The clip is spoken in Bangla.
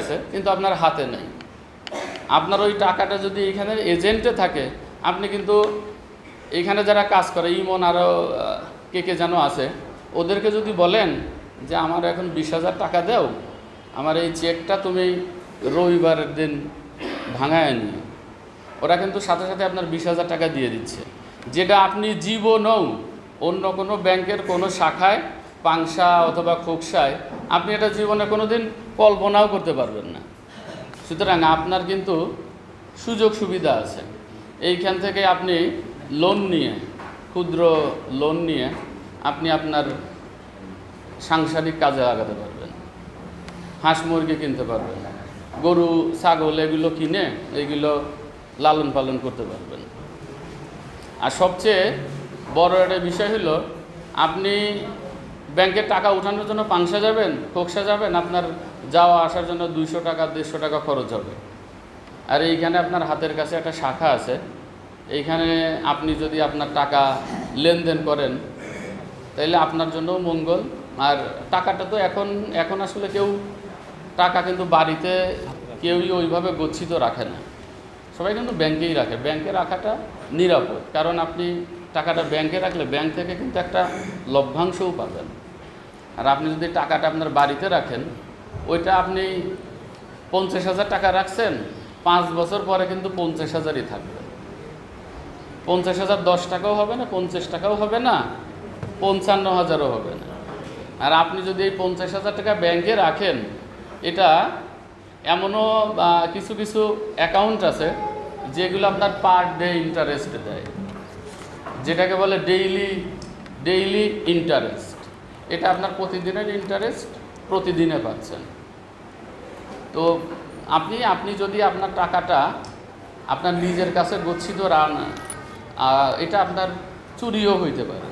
আছে, কিন্তু আপনার হাতে নেই। আপনার ওই টাকাটা যদি এখানে এজেন্টে থাকে, আপনি কিন্তু এখানে যারা কাজ করে, ইমন আরও কে কে যেন আছে, ওদেরকে যদি বলেন যে, আমার এখন বিশ হাজার টাকা দাও, আমার এই চেকটা তুমি রবিবারের দিন ভাঙায় নিও। ওরা কিন্তু সাথে সাথে আপনার বিশ হাজার টাকা দিয়ে দিচ্ছে। যেটা আপনি জীবনও অন্য কোনো ব্যাংকের কোনো শাখায়, পাংশা অথবা খোকসায় আপনি এটা জীবনে কোনো দিন কল্পনাও করতে পারবেন না। সুতরাং আপনার কিন্তু সুযোগ সুবিধা আছে। এইখান থেকে আপনি লোন নিয়ে, ক্ষুদ্র লোন নিয়ে আপনি আপনার সাংসারিক কাজে লাগাতে পারবেন। হাঁস মুরগি কিনতে পারবেন। গরু, ছাগল এগুলো কিনে এগুলো লালন পালন করতে পারবেন। আর সবচেয়ে বড় একটা বিষয় হলো, আপনি ব্যাংকে টাকা উঠানোর জন্য পাংসা যাবেন, খোকসা যাবেন, আপনার যাওয়া আসার জন্য দুইশো টাকা, দেড়শো টাকা খরচ হবে। আর এইখানে আপনার হাতের কাছে একটা শাখা আছে। এইখানে আপনি যদি আপনার টাকা লেনদেন করেন তাহলে আপনার জন্যও মঙ্গল। আর টাকাটা তো এখন এখন আসলে কেউ টাকা কিন্তু বাড়িতে কেউই ওইভাবে গচ্ছিত রাখে না। সবাই কিন্তু ব্যাংকেই রাখে। ব্যাংকে রাখাটা নিরাপদ। কারণ আপনি টাকাটা ব্যাংকে রাখলে ব্যাংক থেকে কিন্তু একটা লভ্যাংশও পাবেন। আর আপনি যদি টাকাটা আপনার বাড়িতে রাখেন, ওইটা আপনি পঞ্চাশ হাজার টাকা রাখছেন, পাঁচ বছর পরে কিন্তু পঞ্চাশ হাজারই থাকবে। পঞ্চাশ হাজার দশ টাকাও হবে না, পঞ্চাশ টাকাও হবে না, পঞ্চান্ন হাজারও হবে না। আর আপনি যদি এই পঞ্চাশ হাজার টাকা ব্যাংকে রাখেন, এটা এমনও কিছু কিছু অ্যাকাউন্ট আছে, যেগুলো আপনার পার ডে ইন্টারেস্ট দেয়, যেটাকে বলে ডেইলি ডেইলি ইন্টারেস্ট। এটা আপনার প্রতিদিনের ইন্টারেস্ট প্রতিদিনে পাচ্ছেন। তো আপনি আপনি যদি আপনার টাকাটা আপনার নিজের কাছে গচ্ছিত রান এটা আপনার চুরিও হইতে পারে।